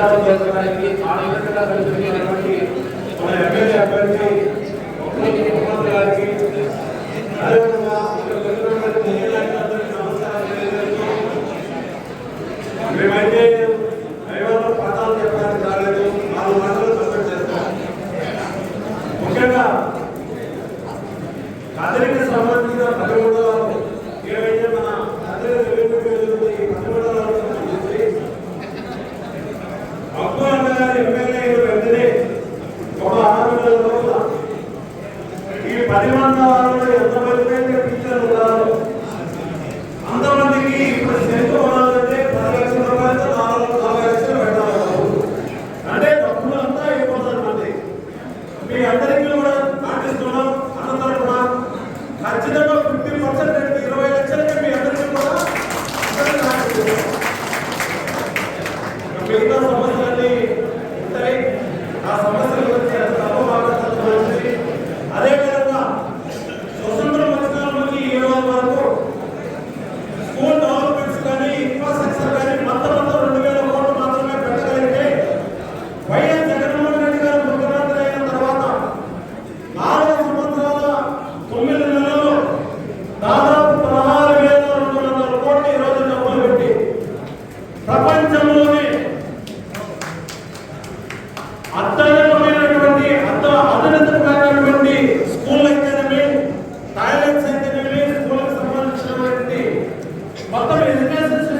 ప్రచారం చేసుకోవడానికి ఆడవిధంగా కలిసినటువంటి మన ఎమ్మెల్యే అభ్యర్థి ముఖ్యమంత్రి గారికి మేమైతే డ్రైవర్లు పట్టాలు చెప్పడానికి రాలేదు నాలుగు గంటలు సస్పెండ్ చేస్తాం. ముఖ్యంగా కదలిక సమస్య business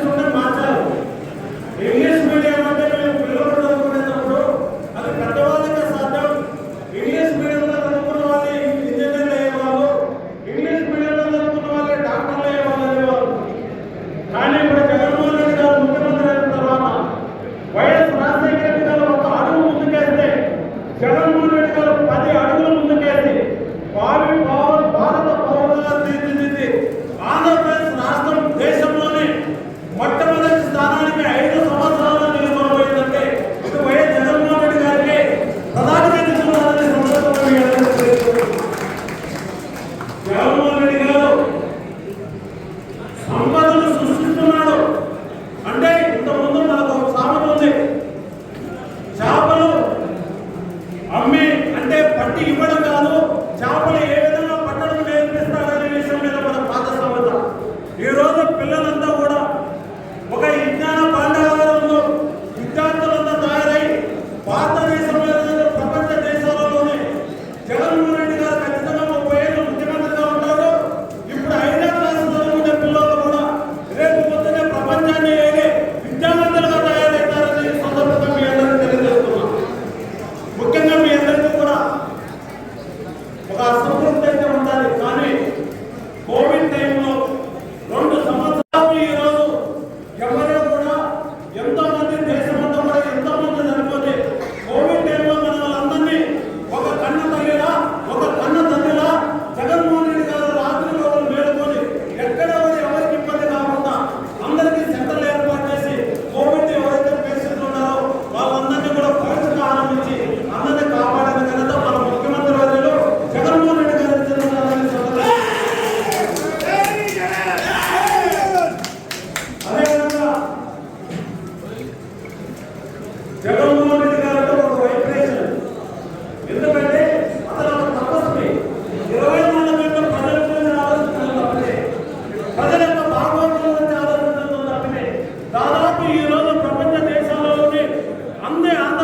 못 끝나 அந்த அந்த